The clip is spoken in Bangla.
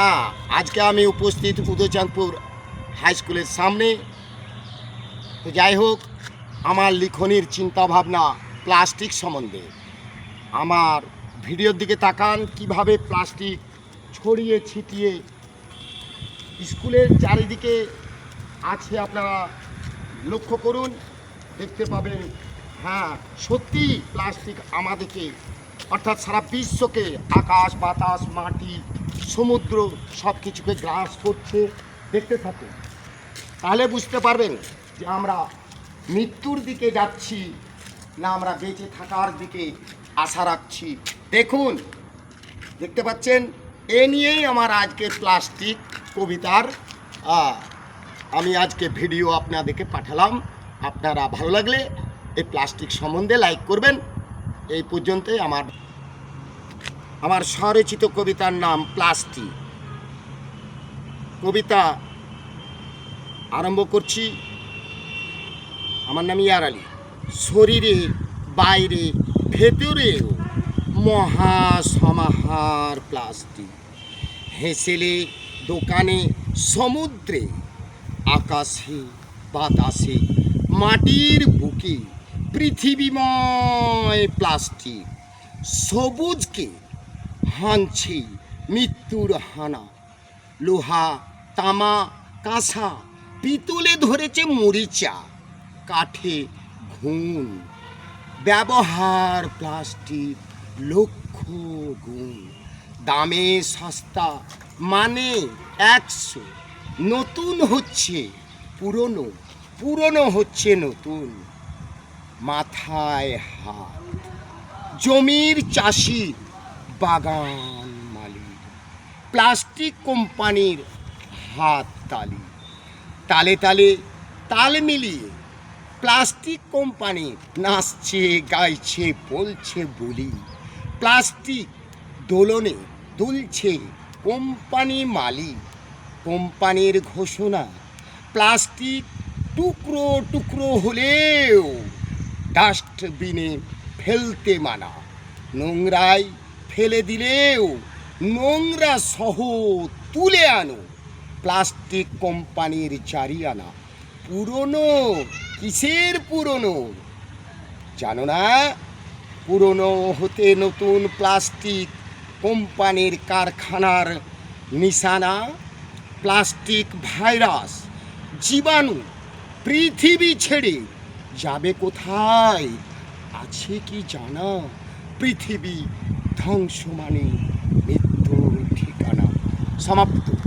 হ্যাঁ আজকে আমি উপস্থিত উদয়চাঁদপুর হাই স্কুলের সামনে। তো যাই হোক, আমার লিখনির চিন্তাভাবনা প্লাস্টিক সম্বন্ধে। আমার ভিডিওর দিকে তাকান, কীভাবে প্লাস্টিক ছড়িয়ে ছিটিয়ে স্কুলের চারিদিকে আছে আপনারা লক্ষ্য করুন, দেখতে পাবেন। হ্যাঁ সত্যি প্লাস্টিক আমাদেরকে, অর্থাৎ সারা বিশ্বকে আকাশ, বাতাস, মাটি সমুদ্র সব কিছুকে গ্রাস করছে, দেখতে থাকুন তাহলে বুঝতে পারবেন যে আমরা মৃত্যুর দিকে যাচ্ছি না আমরা বেঁচে থাকার দিকে আশা রাখছি। দেখুন, দেখতে পাচ্ছেন? এ নিয়েই আমার আজকে প্লাস্টিক কবিতার আমি আজকে ভিডিও আপনাদেরকে পাঠালাম। আপনারা ভালো লাগলে এই প্লাস্টিক সম্বন্ধে লাইক করবেন। এই পর্যন্তই আমার আমার স্বরচিত কবিতার নাম প্লাস্টি। কবিতা আরম্ভ করছি। আমার নাম ইয়ার আলী। শরীরে, বাইরে, ভেতরেও মহাসমাহার প্লাস্টিক হেসেলে দোকানে, সমুদ্রে, আকাশে, বাতাসে, মাটির বুকে পৃথিবীময় প্লাস্টিক সবুজকে হানছে, মৃত্যুর হানা। লোহা, তামা, কাঁসা পিতলে ধরেছে মরিচা কাঠে ঘুণ। ব্যবহার প্লাস্টিক, লক্ষ গুণ। দামে সস্তা মানে একশো। নতুন হচ্ছে পুরনো পুরনো হচ্ছে নতুন। মাথায় হাত। জমির চাষি বাগান মালিক। প্লাস্টিক কোম্পানির হাত তালি। তালে তালে তাল মিলিয়ে প্লাস্টিক কোম্পানি নাচছে, গাইছে, বলছে, বলি। প্লাস্টিক দোলনে দুলছে কোম্পানি মালিক। কোম্পানির ঘোষণা, প্লাস্টিক টুকরো টুকরো হলেও ডাস্টবিনে ফেলতে মানা। নোংরায় ফেলে দিলেও নোংরা সহ তুলে আনো। প্লাস্টিক কোম্পানির জারিয়ানা পুরনো, কিসের পুরনো? জানো না, পুরনো হতে নতুন প্লাস্টিক কোম্পানির কারখানার নিশানা? প্লাস্টিক ভাইরাস, জীবাণু, পৃথিবী ছেড়ে যাবে কোথায়? আছে কি জানা? পৃথিবী ধ্বংস মানে মৃত্যুর ঠিকানা। সমাপ্ত।